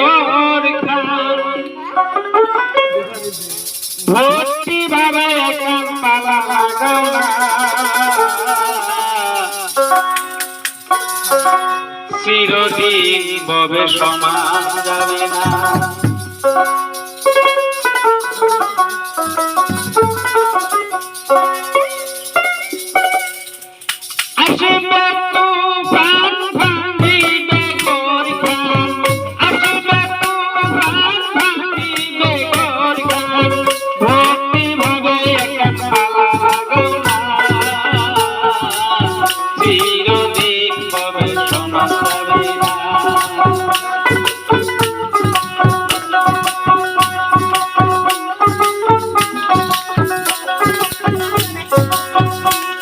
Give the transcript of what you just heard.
দরকার ভর্তি বাবা এখন বাবা লাগাও না। চিরদিন ববে সমাজ যাবে না। আসিব Thank.